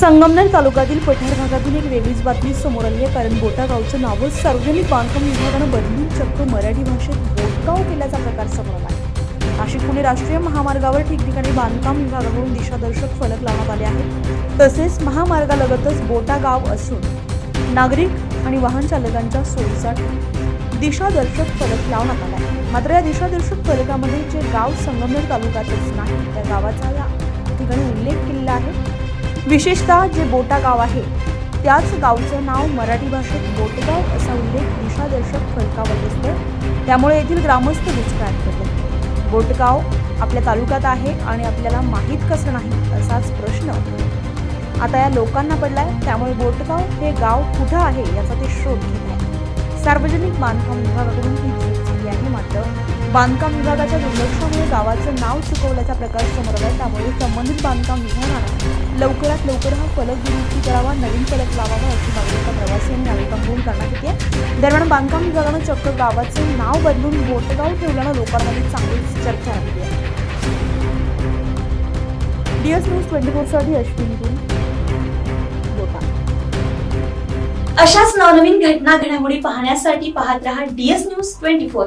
संगमनेर तालुक्यातील पठार भागातील एक वेगळीच बातमी समोर आली आहे. कारण बोटागावचं नावं सार्वजनिक बांधकाम विभागानं बदलून चक्क मराठी भाषेत बोटगाव केल्याचा प्रकार समोर आला आहे. नाशिक पुणे राष्ट्रीय महामार्गावर ठिकठिकाणी बांधकाम विभागाकडून दिशादर्शक फलक लावण्यात आले आहेत. तसेच महामार्गालगतच बोटागाव असून नागरिक आणि वाहन चालकांच्या सोयीसाठी दिशादर्शक फलक लावण्यात आला आहे. मात्र या दिशादर्शक फलकामध्ये जे गाव संगमनेर तालुक्यातच नाही त्या गावाचा या ठिकाणी उल्लेख केला विशेषतः जे बोटा गाव आहे त्याच गावचं नाव मराठी भाषेत बोटगाव असा उल्लेख दिशादर्शक फलकावर असतो. त्यामुळे येथील ग्रामस्थ विस्कार करतो बोटगाव आपल्या तालुक्यात आहे आणि आपल्याला माहीत कसं नाही असाच प्रश्न आता या लोकांना पडलाय त्यामुळे बोटगाव हे गाव कुठं आहे याचा ते शोध घेत आहे. सार्वजनिक बांधकाम विभागाकडून ही चूक झाली आहे. बांधकाम विभागाच्या दुर्लक्षामुळे गावाचं नाव चुकवल्याचा प्रकार समोर आला. त्यामुळे संबंधित बांधकाम विभागानं लवकरात लवकर हा फलक दुरुस्ती करावा नवीन फलक लावावा अशी मागणी एका प्रवासी नागरिकांकडून करण्यात येते. दरम्यान बांधकाम विभागानं चक्क गावाचं नाव बदलून बोटगाव ठेवल्यानं लोकांमध्ये चांगलीच चर्चा झाली आहे. डीएस न्यूज ट्वेंटी फोरसाठी अश्विनी गुण, अशाच नवनवीन घटना घडामोडी पाहण्यासाठी पाहत रहा डीएस न्यूज ट्वेंटी फोर